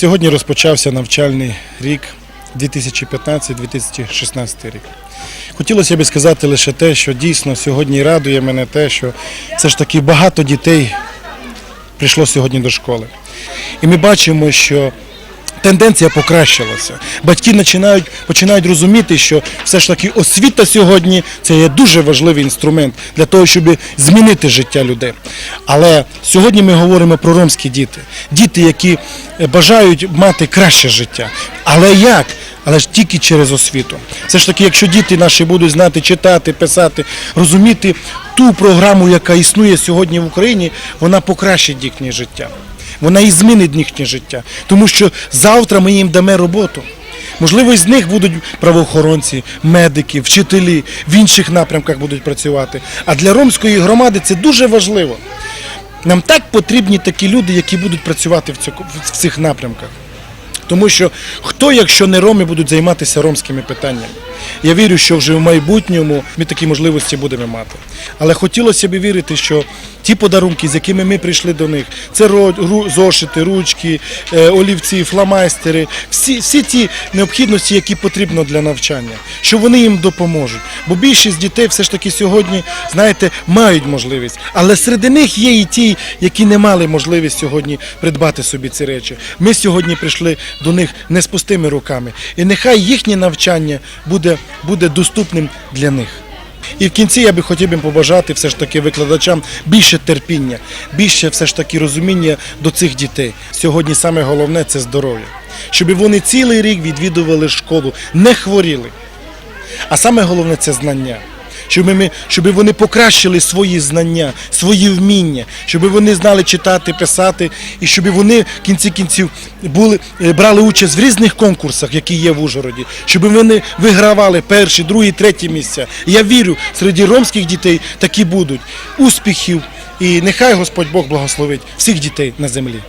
Сьогодні розпочався навчальний рік 2015-2016 рік. Хотілося б сказати лише те, що дійсно сьогодні радує мене те, що все ж таки багато дітей прийшло сьогодні до школи. І ми бачимо, що тенденція покращилася. Батьки починають, починають розуміти, що все ж таки освіта сьогодні це є дуже важливий інструмент для того, щоб змінити життя людей. Але сьогодні ми говоримо про ромські діти. Діти, які е, бажають мати краще життя. Але як? Але ж тільки через освіту. Все ж таки, якщо діти наші будуть знати читати, писати, розуміти ту програму, яка існує сьогодні в Україні, вона покращить їхнє життя. Вона і змінить їхнє життя. Тому що завтра ми їм дамо роботу. Можливо, з них будуть правоохоронці, медики, вчителі в інших напрямках будуть працювати. А для ромської громади це дуже важливо. Нам так потрібні такі люди, які будуть працювати в цих напрямках. Тому що хто, якщо не роми, будуть займатися ромськими питаннями? Я вірю, що вже в майбутньому ми такі можливості будемо мати. Але хотілося б вірити, що ті подарунки, з якими ми прийшли до них, це зошити, ручки, е, олівці, фломайстери, всі, всі ті необхідності, які потрібно для навчання, що вони їм допоможуть. Бо більшість дітей все ж таки сьогодні, знаєте, мають можливість. Але серед них є і ті, які не мали можливість сьогодні придбати собі ці речі. Ми сьогодні прийшли до них не з пустими руками. І нехай їхнє навчання буде, буде доступним для них. І в кінці я би хотів би побажати все ж таки викладачам більше терпіння, більше все ж таки розуміння до цих дітей. Сьогодні саме головне це здоров'я. Щоб вони цілий рік відвідували школу, не хворіли. А саме головне це знання. Щоб, ми, щоб вони покращили свої знання, свої вміння, щоб вони знали читати, писати, і щоб вони в кінці кінців були, е, брали участь в різних конкурсах, які є в Ужгороді, щоб вони вигравали перші, другі, треті місця. Я вірю, серед ромських дітей такі будуть успіхів. І нехай Господь Бог благословить всіх дітей на землі.